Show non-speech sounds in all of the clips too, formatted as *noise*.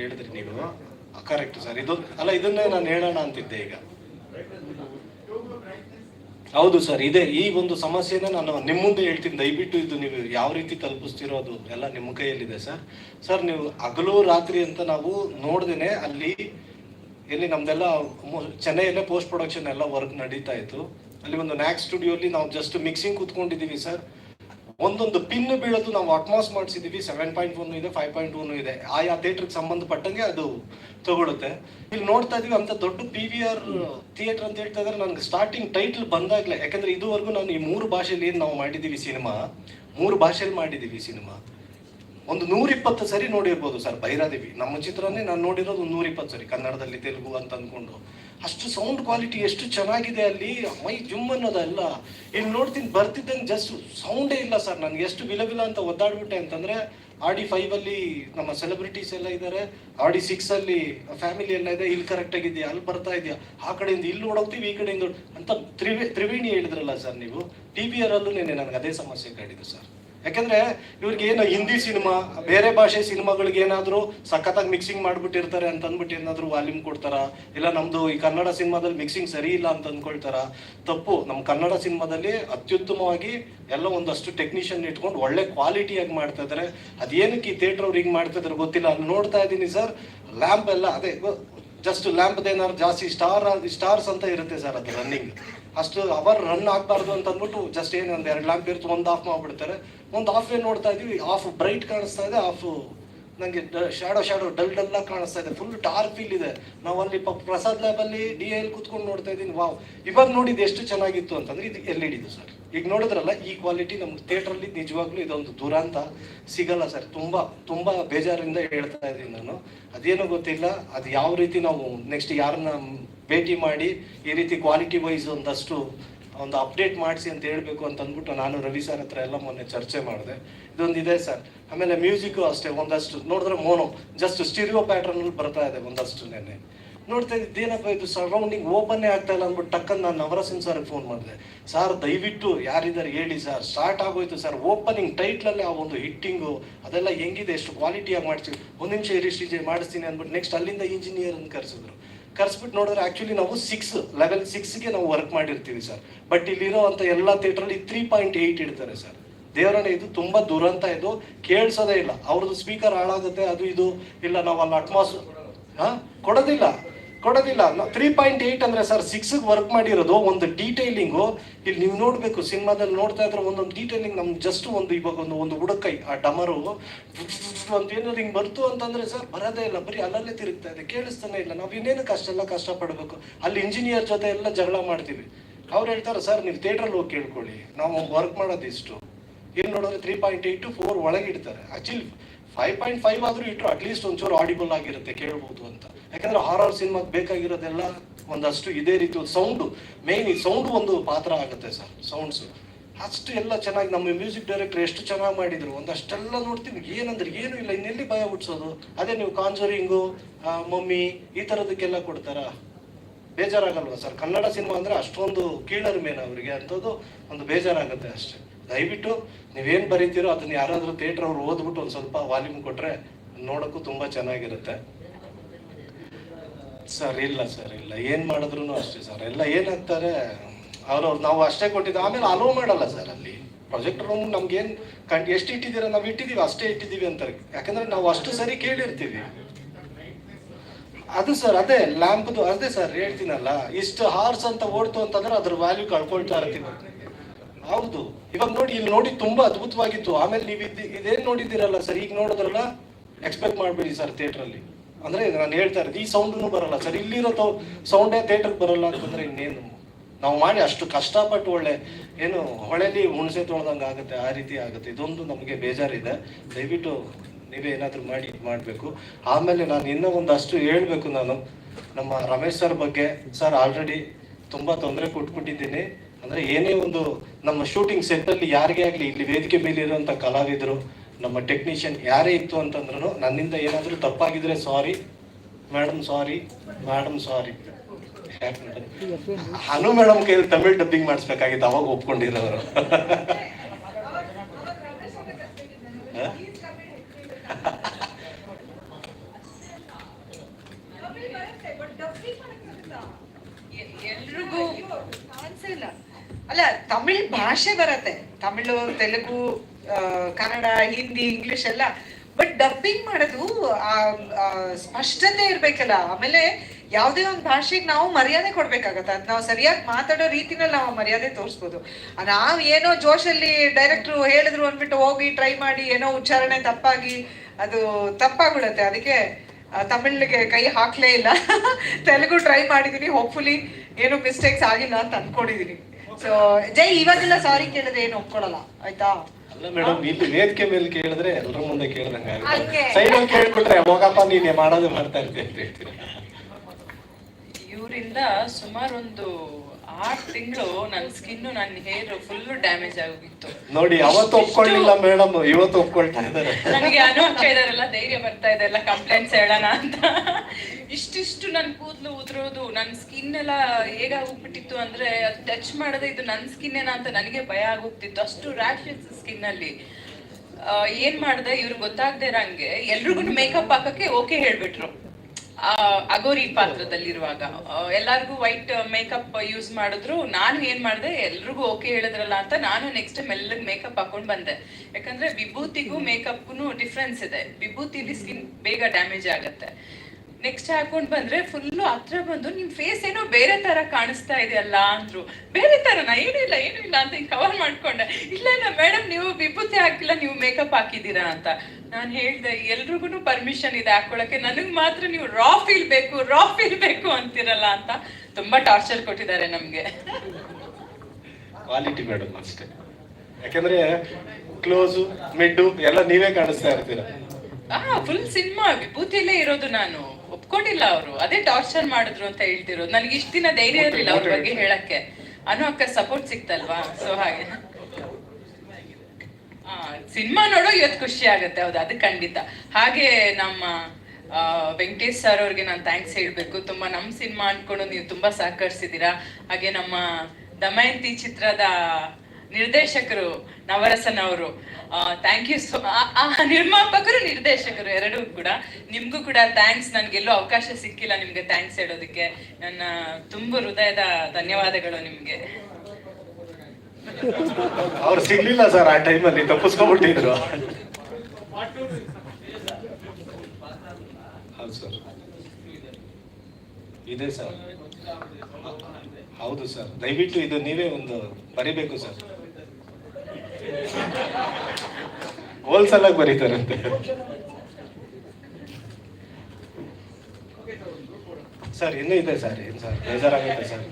ಹೇಳಿದ್ರಿ ನೀವು? Correct sir ಇದು, ಅಲ್ಲ, ಇದನ್ನೇ ನಾನು ಹೇಳೋಣ ಅಂತಿದ್ದೆ ಈಗ. ಹೌದು ಸರ್ ಇದೆ. ಈ ಒಂದು ಸಮಸ್ಯೆನ ನಾನು ನಿಮ್ಮ ಮುಂದೆ ಹೇಳ್ತೀನಿ. ದಯವಿಟ್ಟು ಇದು ನೀವು ಯಾವ ರೀತಿ ತಲುಪಿಸ್ತಿರೋ ಅದು ಎಲ್ಲ ನಿಮ್ಮ ಕೈಯಲ್ಲಿದೆ ಸರ್ ಸರ್ ನೀವು ಹಗಲು ರಾತ್ರಿ ಅಂತ ನಾವು ನೋಡ್ದೇನೆ ಅಲ್ಲಿ ಎಲ್ಲಿ ನಮ್ದೆಲ್ಲ ಚೆನ್ನೈಯಲ್ಲೇ ಪೋಸ್ಟ್ ಪ್ರೊಡಕ್ಷನ್ ಎಲ್ಲ ವರ್ಕ್ ನಡೀತಾ ಇತ್ತು. ಅಲ್ಲಿ ಒಂದು ನ್ಯಾಕ್ ಸ್ಟುಡಿಯೋಲಿ ನಾವು ಜಸ್ಟ್ ಮಿಕ್ಸಿಂಗ್ ಕೂತ್ಕೊಂಡಿದ್ದೀವಿ ಸರ್ ಒಂದೊಂದು ಪಿನ್ ಬೀಳೋದು ನಾವು ಅಟ್ಮಾಸ್ ಮಾಡಿಸಿದೀವಿ ಸೆವೆನ್ ಪಾಯಿಂಟ್ ಒನ್ ಇದೆ ಫೈವ್ ಪಾಯಿಂಟ್ ಒನ್ ಇದೆ. ಆಯಾ ಥಿಯೇಟ್ರಿಗೆ ಸಂಬಂಧಪಟ್ಟಂಗೆ ಅದು ತಗೊಳುತ್ತೆ. ಇಲ್ಲಿ ನೋಡ್ತಾ ಇದೀವಿ ಅಂತ ದೊಡ್ಡ ಪಿ ವಿ ಆರ್ ಥಿಯೇಟರ್ ಅಂತ ಹೇಳ್ತಾ ಇದ್ರೆ. ನನಗೆ ಸ್ಟಾರ್ಟಿಂಗ್ ಟೈಟಲ್ ಬಂದಾಗ್ಲೇ, ಯಾಕಂದ್ರೆ ಇದುವರೆಗೂ ನಾನು ಈ ಮೂರು ಭಾಷೆಯಲ್ಲಿ ಏನು ನಾವು ಮಾಡಿದೀವಿ ಸಿನಿಮಾ, ಮೂರು ಭಾಷೆಯಲ್ಲಿ ಮಾಡಿದೀವಿ ಸಿನಿಮಾ. ಒಂದು ನೂರಿಪ್ಪತ್ತು ಸರಿ ನೋಡಿರ್ಬೋದು ಸರ್ ಭೈರಾದೇವಿ ನಮ್ಮ ಚಿತ್ರನೇ ನಾನು ನೋಡಿರೋದು ಒಂದು ನೂರಿಪ್ಪತ್ತು ಸರಿ, ಕನ್ನಡದಲ್ಲಿ ತೆಲುಗು ಅಂತ ಅಂದ್ಕೊಂಡು ಅಷ್ಟು ಸೌಂಡ್ ಕ್ವಾಲಿಟಿ ಎಷ್ಟು ಚೆನ್ನಾಗಿದೆ ಅಲ್ಲಿ, ಮೈ ಜುಮ್ ಅನ್ನೋದಲ್ಲ. ಇಲ್ಲಿ ನೋಡ್ತೀನಿ, ಬರ್ತಿದ್ದಂಗೆ ಜಸ್ಟ್ ಸೌಂಡೇ ಇಲ್ಲ ಸರ್ ನನಗೆ. ಎಷ್ಟು ವಿಲವಿಲ್ಲ ವಿಲ ಅಂತ ಒದ್ದಾಡ್ಬಿಟ್ಟೆ ಅಂತಂದ್ರೆ, ಆರ್ ಡಿ ಅಲ್ಲಿ ನಮ್ಮ ಸೆಲೆಬ್ರಿಟೀಸ್ ಎಲ್ಲ ಇದ್ದಾರೆ ಆಡಿ ಸಿಕ್ಸ್ ಅಲ್ಲಿ ಫ್ಯಾಮಿಲಿ ಎಲ್ಲ ಇದೆ, ಇಲ್ಲಿ ಕರೆಕ್ಟ್ ಆಗಿದೆಯಾ ಅಲ್ಲಿ ಬರ್ತಾ ಇದೆಯಾ? ಆ ಕಡೆಯಿಂದ ಇಲ್ಲಿ ನೋಡೋಗ್ತೀವಿ ಈ ಕಡೆಯಿಂದ ಅಂತ ತ್ರಿವೇ ತ್ರಿವೇಣಿ ಹೇಳಿದ್ರಲ್ಲ ಸರ್ ನೀವು ಟಿ ವಿ ಆರ್ ಅಲ್ಲೂ ನೆನೆ ನನಗೆ ಅದೇ ಸಮಸ್ಯೆ ಕಾಡಿದೆ ಸರ್. ಯಾಕಂದ್ರೆ ಇವ್ರಿಗೆ ಏನು ಹಿಂದಿ ಸಿನಿಮಾ, ಬೇರೆ ಭಾಷೆ ಸಿನಿಮಾಗಳಿಗೆ ಏನಾದರೂ ಸಖತ್ತಾಗಿ ಮಿಕ್ಸಿಂಗ್ ಮಾಡ್ಬಿಟ್ಟಿರ್ತಾರೆ ಅಂತ ಅಂದ್ಬಿಟ್ಟು ಏನಾದರೂ ವಾಲ್ಯೂಮ್ ಕೊಡ್ತಾರ? ಇಲ್ಲ ನಮ್ದು ಈ ಕನ್ನಡ ಸಿನಿಮಾದಲ್ಲಿ ಮಿಕ್ಸಿಂಗ್ ಸರಿ ಇಲ್ಲ ಅಂತ ಅಂದ್ಕೊಳ್ತಾರ ತಪ್ಪು. ನಮ್ಮ ಕನ್ನಡ ಸಿನಿಮಾದಲ್ಲಿ ಅತ್ಯುತ್ತಮವಾಗಿ ಎಲ್ಲ ಒಂದಷ್ಟು ಟೆಕ್ನಿಷಿಯನ್ ಇಟ್ಕೊಂಡು ಒಳ್ಳೆ ಕ್ವಾಲಿಟಿಯಾಗಿ ಮಾಡ್ತಾ ಇದಾರೆ. ಅದೇನಕ್ಕೆ ಈ ಥಿಯೇಟರ್ ಅವ್ರು ಹಿಂಗ್ ಮಾಡ್ತಾ ಗೊತ್ತಿಲ್ಲ. ಅಲ್ಲಿ ನೋಡ್ತಾ ಇದ್ದೀನಿ ಸರ್ ಲ್ಯಾಂಪ್ ಎಲ್ಲ ಅದೇ ಜಸ್ಟ್ ಲ್ಯಾಂಪ್ ಏನಾದ್ರು ಜಾಸ್ತಿ ಸ್ಟಾರ್ ಸ್ಟಾರ್ಸ್ ಅಂತ ಇರುತ್ತೆ ಸರ್ ಅದು ರನ್ನಿಂಗ್ ಅಷ್ಟು ಅವರ್ ರನ್ ಆಗಬಾರ್ದು ಅಂತ ಅಂದ್ಬಿಟ್ಟು ಜಸ್ಟ್ ಏನು ಒಂದು ಎರಡು ಲ್ಯಾಂಪ್ ಇರ್ತು ಒಂದು ಆಫ್ ಮಾಡ್ಬಿಡ್ತಾರೆ. ಒಂದು ಆಫ್ ಏನ್ ನೋಡ್ತಾ ಇದೀವಿ ಆಫ್ ಬ್ರೈಟ್ ಕಾಣಿಸ್ತಾ ಇದೆ ಆಫ್ ನಂಗೆ ಶ್ಯಾಡೋ ಶ್ಯಾಡೋ ಡಲ್ ಡಲ್ ಆಗಿ ಕಾಣಿಸ್ತಾ ಇದೆ. ಫುಲ್ ಡಾರ್ಕ್ ಫೀಲ್ ಇದೆ. ನಾವು ಅಲ್ಲಿ ಪ್ರಸಾದ್ ಲ್ಯಾಬ್ ಅಲ್ಲಿ ಡಿ ಎಲ್ ಕುತ್ಕೊಂಡು ನೋಡ್ತಾ ಇದ್ದೀನಿ. ವಾವ್ ಇವಾಗ ನೋಡಿದ್ದು ಎಷ್ಟು ಚೆನ್ನಾಗಿತ್ತು ಅಂತಂದ್ರೆ ಇದು ಎಲ್ ಇಡಿದು ಸರ್ ಈಗ ನೋಡಿದ್ರಲ್ಲ, ಈ ಕ್ವಾಲಿಟಿ ನಮ್ಗೆ ಥಿಯೇಟರ್ ಅಲ್ಲಿ ನಿಜವಾಗ್ಲೂ ಇದೊಂದು ದುರಂತ. ಸಿಗಲ್ಲ ಸರ್ ತುಂಬಾ ತುಂಬಾ ಬೇಜಾರಿಂದ ಹೇಳ್ತಾ ಇದ್ದೀನಿ ನಾನು. ಅದೇನೋ ಗೊತ್ತಿಲ್ಲ. ಅದು ಯಾವ ರೀತಿ ನಾವು ನೆಕ್ಸ್ಟ್ ಯಾರನ್ನ ಭೇಟಿ ಮಾಡಿ ಈ ರೀತಿ ಕ್ವಾಲಿಟಿ ವೈಸ್ ಒಂದಷ್ಟು ಒಂದು ಅಪ್ಡೇಟ್ ಮಾಡಿಸಿ ಅಂತ ಹೇಳಬೇಕು ಅಂತ ಅಂದ್ಬಿಟ್ಟು ನಾನು ರವಿ ಸರ್ ಹತ್ರ ಎಲ್ಲ ಮೊನ್ನೆ ಚರ್ಚೆ ಮಾಡಿದೆ. ಇದೊಂದು ಇದೆ ಸರ್ ಆಮೇಲೆ ಮ್ಯೂಸಿಕ್ ಅಷ್ಟೇ, ಒಂದಷ್ಟು. ನೋಡಿದ್ರೆ ಮೋನೋ ಜಸ್ಟ್ ಸ್ಟಿರಿಯೋ ಪ್ಯಾಟರ್ನ್ ಅಲ್ಲಿ ಬರ್ತಾ ಇದೆ ಒಂದಷ್ಟು ನೆನೆ ನೋಡ್ತಾ ಇದ್ದೇನಪ್ಪ ಇದು ಸರೌಂಡಿಂಗ್ ಓಪನ್ನೇ ಆಗ್ತಾ ಇಲ್ಲ ಅಂದ್ಬಿಟ್ಟು ಟಕ್ಕನ್ ನಾನು ನವರಸಿನ್ ಸರ್ಗೆ ಫೋನ್ ಮಾಡಿದೆ. ಸರ್ ದಯವಿಟ್ಟು ಯಾರಿದ್ದಾರೆ ಹೇಳಿ ಸರ್ ಸ್ಟಾರ್ಟ್ ಆಗೋಯ್ತು ಸರ್ ಓಪನಿಂಗ್ ಟೈಟ್ಲಲ್ಲೇ ಆ ಒಂದು ಹಿಟ್ಟಿಂಗು ಅದೆಲ್ಲ ಹೆಂಗಿದೆ? ಎಷ್ಟು ಕ್ವಾಲಿಟಿಯಾಗಿ ಮಾಡ್ತೀವಿ ಒಂದು ನಿಮಿಷ ಇರಿ ಮಾಡಿಸ್ತೀನಿ ಅಂದ್ಬಿಟ್ಟು ನೆಕ್ಸ್ಟ್ ಅಲ್ಲಿಂದ ಇಂಜಿನಿಯರ್ ಅಂತ ಕರೆಸಿದ್ರು. ಕರ್ಸ್ಬಿಟ್ಟು ನೋಡಿದ್ರೆ ಆಕ್ಚುಲಿ ನಾವು ಸಿಕ್ಸ್ ಲೆವೆಲ್ ಸಿಕ್ಸ್ಗೆ ನಾವು ವರ್ಕ್ ಮಾಡಿರ್ತೀವಿ ಸರ್ ಬಟ್ ಇಲ್ಲಿರೋ ಅಂತ ಎಲ್ಲ ಥಿಯೇಟ್ರಲ್ಲಿ ತ್ರೀ ಪಾಯಿಂಟ್ ಏಯ್ಟ್ ಇಡ್ತಾರೆ ಸರ್ ದೇವರನ್ನ ಇದು ತುಂಬಾ ದುರಂತ ಇದು. ಕೇಳಿಸೋದೇ ಇಲ್ಲ. ಅವ್ರದ್ದು ಸ್ಪೀಕರ್ ಹಾಳಾಗುತ್ತೆ, ಅದು ಇದು. ಇಲ್ಲ ನಾವು ಅಲ್ಲಿ ಅಟ್ಮಾಸ್ ಹಾಂ? ಕೊಡೋದಿಲ್ಲ. ಕೊಡೋದಿಲ್ಲ. ತ್ರೀ ಪಾಯಿಂಟ್ ಏಯ್ಟ್ ಅಂದ್ರೆ ಸರ್ ಸಿಕ್ಸ್ ವರ್ಕ್ ಮಾಡಿರೋದು ಒಂದು ಡೀಟೈಲಿಂಗು ಇಲ್ಲಿ ನೀವು ನೋಡ್ಬೇಕು, ಸಿನಿಮಾದಲ್ಲಿ ನೋಡ್ತಾ ಇದ್ರೆ ಒಂದೊಂದು ಡೀಟೈಲಿಂಗ್ ನಮ್ಗೆ ಜಸ್ಟ್ ಒಂದು ಇವಾಗ ಒಂದು ಒಂದು ಹುಡುಕೈ ಆ ಡಮರು. ಅಂತ ಏನಾದ್ರು ಹಿಂಗೆ ಬರ್ತು ಅಂತಂದ್ರೆ ಸರ್ ಬರೋದೇ ಇಲ್ಲ. ಬರೀ ಅಲ್ಲಲ್ಲೇ ತಿರುಗ್ತಾ ಇದೆ. ಕೇಳಿಸ್ತಾನೆ ಇಲ್ಲ. ನಾವು ಇನ್ನೇನಕ್ಕೆ ಅಷ್ಟೆಲ್ಲ ಕಷ್ಟಪಡಬೇಕು? ಅಲ್ಲಿ ಇಂಜಿನಿಯರ್ ಜೊತೆ ಎಲ್ಲ ಜಗಳ ಮಾಡ್ತೀವಿ. ಅವ್ರು ಹೇಳ್ತಾರೆ ಸರ್ ನೀವು ಥಿಯೇಟ್ರಲ್ಲಿ ಹೋಗಿ ಕೇಳ್ಕೊಳ್ಳಿ. ನಾವು ವರ್ಕ್ ಮಾಡೋದು ಇಷ್ಟು. ಏನು ನೋಡಿದ್ರೆ ತ್ರೀ ಪಾಯಿಂಟ್ ಏಯ್ಟ್ ಫೋರ್ ಒಳಗಿಡ್ತಾರೆ. ಆಕ್ಚುಲಿ ಫೈವ್ ಪಾಯಿಂಟ್ ಫೈವ್ ಆದ್ರೂ ಇಟ್ಟರು ಅಟ್ಲೀಸ್ಟ್ ಒಂಚೂರು ಆಡಿಬಲ್ ಆಗಿರುತ್ತೆ, ಕೇಳ್ಬೋದು ಅಂತ. ಯಾಕಂದ್ರೆ ಹಾರರ್ ಸಿನಿಮಾಗೆ ಬೇಕಾಗಿರೋದೆಲ್ಲ ಒಂದಷ್ಟು ಇದೇ ರೀತಿ ಸೌಂಡು ಮೇನ್ ಈ ಸೌಂಡ್ ಒಂದು ಪಾತ್ರ ಆಗುತ್ತೆ ಸರ್ ಸೌಂಡ್ಸ್ ಅಷ್ಟು ಎಲ್ಲ ಚೆನ್ನಾಗಿ ನಮ್ಮ ಮ್ಯೂಸಿಕ್ ಡೈರೆಕ್ಟರ್ ಎಷ್ಟು ಚೆನ್ನಾಗಿ ಮಾಡಿದ್ರು, ಒಂದಷ್ಟೆಲ್ಲ ನೋಡ್ತೀವಿ ಏನಂದ್ರೆ ಏನು ಇಲ್ಲ, ಇನ್ನೆಲ್ಲಿ ಭಯ ಹುಟ್ಟಿಸೋದು ಅದೇ ನೀವು ಕಾಂಜೋರಿಂಗು ಮಮ್ಮಿ ಈ ಥರದಕ್ಕೆಲ್ಲ ಕೊಡ್ತಾರಾ? ಬೇಜಾರಾಗಲ್ವಾ ಸರ್ ಕನ್ನಡ ಸಿನಿಮಾ ಅಂದ್ರೆ ಅಷ್ಟೊಂದು ಕೀಳರ್ ಮೇನ್ ಅವರಿಗೆ, ಅಂಥದ್ದು ಒಂದು ಬೇಜಾರಾಗುತ್ತೆ ಅಷ್ಟೇ. ದಯವಿಟ್ಟು ನೀವೇನ್ ಬರೀತೀರೋ ಅದನ್ನ ಯಾರಾದರೂ ಥಿಯೇಟರ್ ಅವ್ರು ಓದ್ಬಿಟ್ಟು ಒಂದು ಸ್ವಲ್ಪ ವಾಲ್ಯೂಮ್ ಕೊಟ್ರೆ ನೋಡೋಕ್ಕೂ ತುಂಬಾ ಚೆನ್ನಾಗಿರುತ್ತೆ. ಸರ್, ಇಲ್ಲ ಸರ್, ಇಲ್ಲ. ಏನು ಮಾಡಿದ್ರು ಅಷ್ಟೇ ಸರ್. ಎಲ್ಲ ಏನಾಗ್ತಾರೆ ಅವ್ರವ್ರು ನಾವು ಅಷ್ಟೇ ಕೊಟ್ಟಿದ್ದು. ಆಮೇಲೆ ಅಲೋ ಮಾಡಲ್ಲ ಸರ್ ಅಲ್ಲಿ. ಪ್ರಾಜೆಕ್ಟ್ ರೂಮ್ ನಮ್ಗೆ ಏನ್ ಕಂಡು ಎಷ್ಟು ಇಟ್ಟಿದ್ದೀರಾ? ನಾವು ಇಟ್ಟಿದೀವಿ ಅಷ್ಟೇ ಇಟ್ಟಿದ್ದೀವಿ ಅಂತಾರೆ ಯಾಕಂದ್ರೆ ನಾವು ಅಷ್ಟು ಸರಿ ಕೇಳಿರ್ತೀವಿ. ಅದು ಸರ್, ಅದೇ ಲ್ಯಾಂಪ್ದು, ಅದೇ ಸರ್ ಹೇಳ್ತೀನಲ್ಲ. ಇಷ್ಟು ಹಾರ್ಸ್ ಅಂತ ಓಡ್ತು ಅಂತಂದ್ರೆ ಅದ್ರ ವ್ಯಾಲ್ಯೂ ಕಳ್ಕೊಳ್ತಾ ಇರ್ತೀವಿ. ಹೌದು. ಇವಾಗ ನೋಡಿ, ಇಲ್ಲಿ ನೋಡಿ ತುಂಬಾ ಅದ್ಭುತವಾಗಿತ್ತು. ಆಮೇಲೆ ನೀವು ಇದೇನ್ ನೋಡಿದ್ದೀರಲ್ಲ ಸರ್? ಈಗ ನೋಡಿದ್ರಲ್ಲ? ಎಕ್ಸ್ಪೆಕ್ಟ್ ಮಾಡಬೇಡಿ ಸರ್ ಥಿಯೇಟ್ರಲ್ಲಿ ಅಂದ್ರೆ ನಾನು ಹೇಳ್ತಾ ಇರೋದು, ಈ ಸೌಂಡ್ನು ಬರಲ್ಲ. ಸರ್, ಇಲ್ಲಿರೋ ಸೌಂಡೇ ಥಿಯೇಟರ್ಗೆ ಬರಲ್ಲ ಅಂತಂದ್ರೆ ಇನ್ನೇನು? ನಾವು ಮಾಡಿ ಅಷ್ಟು ಕಷ್ಟಪಟ್ಟು ಒಳ್ಳೆ, ಏನು, ಹೊಳೆಲಿ ಹುಣಸೆ ತೊಳ್ದಂಗೆ ಆಗುತ್ತೆ, ಆ ರೀತಿ ಆಗುತ್ತೆ. ಇದೊಂದು ನಮಗೆ ಬೇಜಾರಿದೆ. ದಯವಿಟ್ಟು ನೀವೇ ಏನಾದರೂ ಮಾಡಿ ಇದು ಮಾಡಬೇಕು. ಆಮೇಲೆ ನಾನು ಇನ್ನೂ ಒಂದಷ್ಟು ಹೇಳಬೇಕು ನಾನು. ನಮ್ಮ ರಮೇಶ್ ಸರ್ ಬಗ್ಗೆ. ಸರ್ ಆಲ್ರೆಡಿ ತುಂಬಾ ತೊಂದರೆ ಕೊಟ್ಬಿಟ್ಟಿದ್ದೀನಿ. ಅಂದ್ರೆ ಏನೇ ಒಂದು ನಮ್ಮ ಶೂಟಿಂಗ್ ಸೆಟ್ ಅಲ್ಲಿ ಯಾರಿಗೇ ಆಗಲಿ, ಇಲ್ಲಿ ವೇದಿಕೆ ಮೇಲೆ ಇರುವಂತ ಕಲಾವಿದರು ನಮ್ಮ ಟೆಕ್ನಿಷಿಯನ್ ಯಾರೇ ಇತ್ತು ಅಂತಂದ್ರೂ ನನ್ನಿಂದ ಏನಾದರೂ ತಪ್ಪಾಗಿದ್ರೆ sorry madam sorry madam sorry ಹನು ಮೇಡಮ್ ಕೈಯಲ್ಲಿ ತಮಿಳ್ ಡಬ್ಬಿಂಗ್ ಮಾಡಿಸ್ಬೇಕಾಗಿತ್ತು, ಅವಾಗ ಒಪ್ಕೊಂಡಿರೋರು. ಎಲ್ರಿಗೂ ಅಲ್ಲ, ತಮಿಳ್ ಭಾಷೆ ಬರತ್ತೆ. ತಮಿಳು, ತೆಲುಗು ಕನ್ನಡ, ಹಿಂದಿ ಇಂಗ್ಲಿಷ್ ಎಲ್ಲ. ಬಟ್ ಡಬ್ಬಿಂಗ್ ಮಾಡೋದು ಸ್ಪಷ್ಟತೆ ಇರ್ಬೇಕಲ್ಲ. ಆಮೇಲೆ ಯಾವುದೇ ಒಂದು ಭಾಷೆಗೆ ನಾವು ಮರ್ಯಾದೆ ಕೊಡ್ಬೇಕಾಗತ್ತೆ. ಅದ್ ನಾವು ಸರಿಯಾಗಿ ಮಾತಾಡೋ ರೀತಿನಲ್ಲಿ ನಾವು ಮರ್ಯಾದೆ ತೋರಿಸ್ಬೋದು. ನಾವು ಏನೋ ಜೋಶಲ್ಲಿ ಡೈರೆಕ್ಟ್ರು ಹೇಳಿದ್ರು ಅಂದ್ಬಿಟ್ಟು ಹೋಗಿ ಟ್ರೈ ಮಾಡಿ ಏನೋ ಉಚ್ಚಾರಣೆ ತಪ್ಪಾಗಿ, ಅದು ತಪ್ಪಾಗ್ಬಿಡತ್ತೆ. ಅದಕ್ಕೆ ತಮಿಳಿಗೆ ಕೈ ಹಾಕ್ಲೇ ಇಲ್ಲ. *laughs* ತೆಲುಗು ಟ್ರೈ ಮಾಡಿದೀನಿ. ಹೋಪ್ಫುಲಿ ಏನೋ ಮಿಸ್ಟೇಕ್ಸ್ ಆಗಿಲ್ಲ ಅಂತ ಅನ್ಕೊಂಡಿದೀನಿ. ಸೊ ಜೈ ಇವಾಗೆಲ್ಲ ಸಾರಿ ಕೇಳಿದ್ರೆ ಏನು ಒಪ್ಕೊಳಲ್ಲ ಆಯ್ತಾ? ಅಲ್ಲ ಮೇಡಮ್ ಇಲ್ಲಿ ವೇದಿಕೆ ಮೇಲೆ ಕೇಳಿದ್ರೆ ಎಲ್ಲರ ಮುಂದೆ ಕೇಳ್ದಂಗ ಹಂಗೆ. ಸೈಡ್ ಅಲ್ಲಿ ಕೇಳ್ಬಿಟ್ರೆ ಹೋಗಪ್ಪ ನೀನೆ ಮಾಡೋದು ಮಾಡ್ತಾ ಇರ್ತೀನಿ ಅಂತ ಹೇಳ್ತೀನಿ ಇವರಿಂದ ಸುಮಾರು ಒಂದು ಆರು ತಿಂಗಳು ನನ್ನ ಸ್ಕಿನ್ ನನ್ನ ಹೇರ್ ಫುಲ್ ಡ್ಯಾಮೇಜ್ ಆಗೋಗಿತ್ತು. ನೋಡಿ ಅವತ್ತು ಒಪ್ಕೊಳ್ಳಿಲ್ಲ ಮೇಡಮ್ ಇವತ್ತು ಒಪ್ಕೊಳ್ತಾ ಇದ್ದಾರೆ. ನನಗೆ ಅನುಭವ ಇದಾರಲ್ಲ ಧೈರ್ಯ ಬರ್ತಾ ಇದೆ ಎಲ್ಲ ಕಂಪ್ಲೇಂಟ್ಸ್ ಹೇಳೋಣ ಅಂತ. ಇಷ್ಟಿಷ್ಟು ನನ್ನ ಕೂದಲು ಉದುರೋದು ನನ್ನ ಸ್ಕಿನ್ ಎಲ್ಲ ಹೇಗಾಗೋಗ್ಬಿಟ್ಟಿತ್ತು ಅಂದ್ರೆ ಅದು ಟಚ್ ಮಾಡದೆ ಇದು ನನ್ನ ಸ್ಕಿನ್ ಏನಾ ಅಂತ ನನಗೆ ಭಯ ಆಗೋಗ್ತಿತ್ತು. ಅಷ್ಟು ರ್ಯಾಶಸ್ ಸ್ಕಿನ್ ಅಲ್ಲಿ. ಏನ್ ಮಾಡ್ದೆ ಇವ್ರು ಗೊತ್ತಾಗ್ದೇ ಇರಂಗೆ ಎಲ್ರಿಗೂ ಮೇಕಪ್ ಹಾಕಕ್ಕೆ ಓಕೆ ಹೇಳ್ಬಿಟ್ರು. ಅಗೋರಿ ಪಾತ್ರದಲ್ಲಿರುವಾಗ ಎಲ್ಲರಿಗೂ ವೈಟ್ ಮೇಕಪ್ ಯೂಸ್ ಮಾಡಿದ್ರು. ನಾನು ಏನ್ ಮಾಡಿದೆ, ಎಲ್ರಿಗೂ ಓಕೆ ಹೇಳಿದ್ರಲ್ಲ ಅಂತ ನಾನು ನೆಕ್ಸ್ಟ್ ಟೈಮ್ ಎಲ್ಲರಿಗೂ ಮೇಕಪ್ ಹಾಕೊಂಡ್ ಬಂದೆ. ಯಾಕಂದ್ರೆ ವಿಭೂತಿಗೂ ಮೇಕಪ್ಗೂ ಡಿಫ್ರೆನ್ಸ್ ಇದೆ. ವಿಭೂತಿಲಿ ಸ್ಕಿನ್ ಬೇಗ ಡ್ಯಾಮೇಜ್ ಆಗತ್ತೆ. ನೆಕ್ಸ್ಟ್ ಹಾಕೊಂಡ್ ಬಂದ್ರೆ ಫುಲ್ಲು ಹತ್ರ ಬಂದು ನಿಮ್ ಫೇಸ್ ಏನೋ ಬೇರೆ ತರ ಕಾಣಿಸ್ತಾ ಇದೆಯಲ್ಲ ಅಂದ್ರು. ಬೇರೆ ತರನ? ಏನೂ ಇಲ್ಲ ಏನೂ ಇಲ್ಲ ಅಂತ ಕವರ್ ಮಾಡ್ಕೊಂಡೆ. ಇಲ್ಲ ಇಲ್ಲ ಮೇಡಮ್ ನೀವು ವಿಭೂತಿ ಹಾಕಿಲ್ಲ ನೀವು ಮೇಕಪ್ ಹಾಕಿದ್ದೀರಾ ಅಂತ. ನಾನು ಹೇಳ್ದೆ ಎಲ್ರಿಗೂ ಪರ್ಮಿಷನ್ ಇದೆ ಹಾಕೊಳಕ್ಕೆ. ನನಗ್ ಮಾತ್ರ ನೀವು ರಾ ಫೀಲ್ ಬೇಕು ರಾ ಫೀಲ್ ಬೇಕು ಅಂತಿರಲ್ಲ ಅಂತ ತುಂಬಾ ಟಾರ್ಚರ್ ಕೊಟ್ಟಿದ್ದಾರೆ ನಮ್ಗೆ. ಕ್ವಾಲಿಟಿ ಮೇಡಮ್ ಅಷ್ಟೇ. ಯಾಕಂದ್ರೆ ಕ್ಲೋಸು ಮಿಡ್ಡು ಎಲ್ಲ ನೀವೇ ಕಾಣಿಸ್ತಾ ಇರ್ತೀರಾ. ಫುಲ್ ಸಿನಿಮಾ ವಿಭೂತಿಯಲ್ಲೇ ಇರೋದು ನಾನು. ಒಪ್ಕೊಂಡಿಲ್ಲ ಅವರು. ಅದೇ ಟಾರ್ಚರ್ ಮಾಡಿದ್ರು ಅಂತ ಹೇಳ್ತಿರೋದು. ನನಗೆ ಇಷ್ಟ ದಿನ ಧೈರ್ಯ ಇರಲಿಲ್ಲ ಅವ್ರ ಬಗ್ಗೆ ಹೇಳಕ್ಕೆ. ಅನು ಅಕ್ಕ ಸಪೋರ್ಟ್ ಸಿಕ್ತಲ್ವಾ? ಸೊ ಹಾಗೆ. ಆ ಸಿನಿಮಾ ನೋಡೋ ಇವತ್ತು ಖುಷಿ ಆಗುತ್ತೆ. ಹೌದು ಅದು ಖಂಡಿತ. ಹಾಗೆ ನಮ್ಮ ವೆಂಕಟೇಶ್ ಸರ್ ಅವ್ರಿಗೆ ನಾನು ಥ್ಯಾಂಕ್ಸ್ ಹೇಳ್ಬೇಕು. ತುಂಬಾ ನಮ್ಮ ಸಿನಿಮಾ ಅನ್ಕೊಂಡು ನೀವು ತುಂಬಾ ಸಹಕರಿಸಿದ್ದೀರಾ ಹಾಗೆ ನಮ್ಮ ದಮಯಂತಿ ಚಿತ್ರದ ನಿರ್ದೇಶಕರು ನವರಸನ್ ಅವರು. ಥ್ಯಾಂಕ್ ಯು ಸೊ ನಿರ್ಮಾಪಕರು ನಿರ್ದೇಶಕರು ಎರಡೂ ಕೂಡ. ನಿಮ್ಗೂ ಕೂಡ ಥ್ಯಾಂಕ್ಸ್ ನನ್ಗೆಲ್ಲೂ ಅವಕಾಶ ಸಿಕ್ಕಿಲ್ಲ ನಿಮ್ಗೆ ಥ್ಯಾಂಕ್ಸ್ ಹೇಳೋದಕ್ಕೆ. ನನ್ನ ತುಂಬ ಹೃದಯದ ಧನ್ಯವಾದಗಳು ನಿಮ್ಗೆ. ಅವ್ರು ಸಿಗ್ಲಿಲ್ಲ ಸರ್ ಆ ಟೈಮಲ್ಲಿ ತಪ್ಪಿಸ್ಕೊಂಡ್ಬಿಟ್ಟಿದ್ರು. ಇದೆ ಸರ್. ಹೌದು ಸರ್. ದಯವಿಟ್ಟು ಇದು ನೀವೇ ಒಂದು ಬರಿಬೇಕು ಸರ್. ಹೋಲ್ಸೇಲ್ ಆಗಿ ಬರೀತಾರಂತೆ ಸರ್ ಇನ್ನೂ ಇದೆ ಸರ್ ಏನು ಸರ್ ಬೇಜಾರಾಗುತ್ತೆ ಸರ್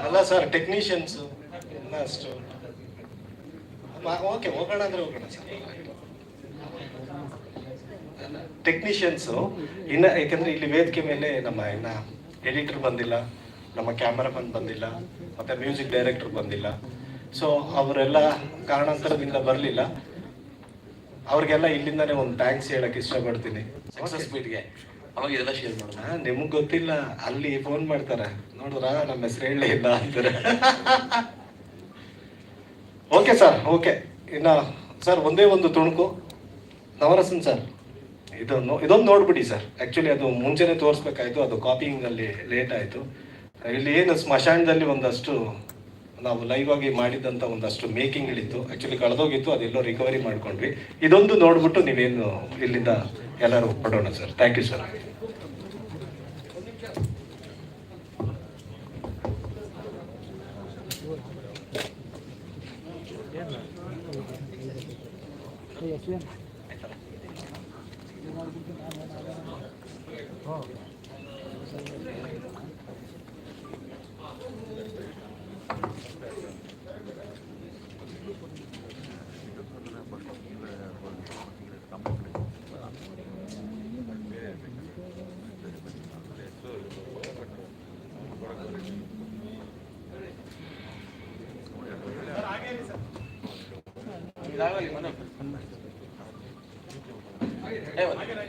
ಅಲ್ಲ ಸರ್ ಟೆಕ್ನಿಷಿಯನ್ಸ್ ಎಲ್ಲ ಅಷ್ಟು ಓಕೆ ಹೋಗೋಣ ಅಂದ್ರೆ ಹೋಗೋಣ ಸರ್ ಟೆಕ್ನಿಷಿಯನ್ಸು ಇನ್ನ ಯಾಕಂದ್ರೆ ಇಲ್ಲಿ ವೇದಿಕೆ ಮೇಲೆ ನಮ್ಮ ಇನ್ನ ಎಡಿಟರ್ ಬಂದಿಲ್ಲ ನಮ್ಮ ಕ್ಯಾಮರಾಮನ್ ಬಂದಿಲ್ಲ ಮತ್ತೆ ಮ್ಯೂಸಿಕ್ ಡೈರೆಕ್ಟರ್ ಬಂದಿಲ್ಲ ಸೊ ಅವರೆಲ್ಲ ಕಾರಣಾಂತರದಿಂದ ಬರಲಿಲ್ಲ ಅವ್ರಿಗೆಲ್ಲ ಇಲ್ಲಿಂದಾನೇ ಒಂದು ಥ್ಯಾಂಕ್ಸ್ ಹೇಳಕ್ ಇಷ್ಟಪಡ್ತೀನಿ. ಸಕ್ಸಸ್ ಮೀಟ್ಗೆ ಅವಾಗ ಇದೆಲ್ಲ ಶೇರ್ ಮಾಡೋಣ ನಿಮಗೆ ಗೊತ್ತಿಲ್ಲ. ಅಲ್ಲಿ ಫೋನ್ ಮಾಡ್ತಾರೆ. ನೋಡಿದ್ರ ನಮ್ಮ ಹೆಸರು ಹೇಳಲೇ ಇಲ್ಲ ಅಂತಾರೆ. ಓಕೆ ಸರ್ ಓಕೆ ಇನ್ನ ಸರ್ ಒಂದೇ ಒಂದು ತುಣುಕು. ನವರಸನ್ ಸರ್ ಇದೊಂದು ಇದೊಂದು ನೋಡ್ಬಿಡಿ ಸರ್ ಆ್ಯಕ್ಚುಲಿ ಅದು ಮುಂಚೆನೆ ತೋರಿಸ್ಬೇಕಾಯ್ತು. ಅದು ಕಾಪಿಂಗ್ ಅಲ್ಲಿ ಲೇಟ್ ಆಯ್ತು. ಇಲ್ಲಿ ಏನು ಸ್ಮಶಾನದಲ್ಲಿ ಒಂದಷ್ಟು ನಾವು ಲೈವ್ ಆಗಿ ಮಾಡಿದಂತ ಒಂದಷ್ಟು ಮೇಕಿಂಗ್ಗಳಿತ್ತು ಆಕ್ಚುಲಿ ಕಳೆದೋಗಿತ್ತು ಅದೆಲ್ಲೋ ರಿಕವರಿ ಮಾಡ್ಕೊಂಡ್ವಿ. ಇದೊಂದು ನೋಡ್ಬಿಟ್ಟು ನೀವೇನು ಇಲ್ಲಿಂದ ಎಲ್ಲರೂ ಪಡೋಣ ಸರ್ ಥ್ಯಾಂಕ್ ಯು ಸರ್ ಇದಾಗಲಿ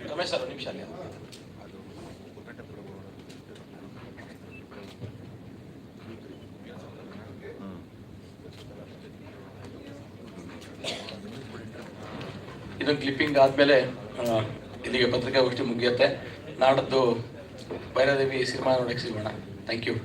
ರಮೇಶ್ ಸರ್ ಅಲ್ಲಿ ಇದೊಂದು ಕ್ಲಿಪ್ಪಿಂಗ್ ಆದ್ಮೇಲೆ ಇಲ್ಲಿಗೆ ಪತ್ರಿಕಾಗೋಷ್ಠಿ ಮುಗಿಯುತ್ತೆ. ನಾಡದ್ದು ಭೈರದೇವಿ ಸಿನಿಮಾ ನೋಡಕ್ಕೆ ಸಿಗೋಣ. Thank you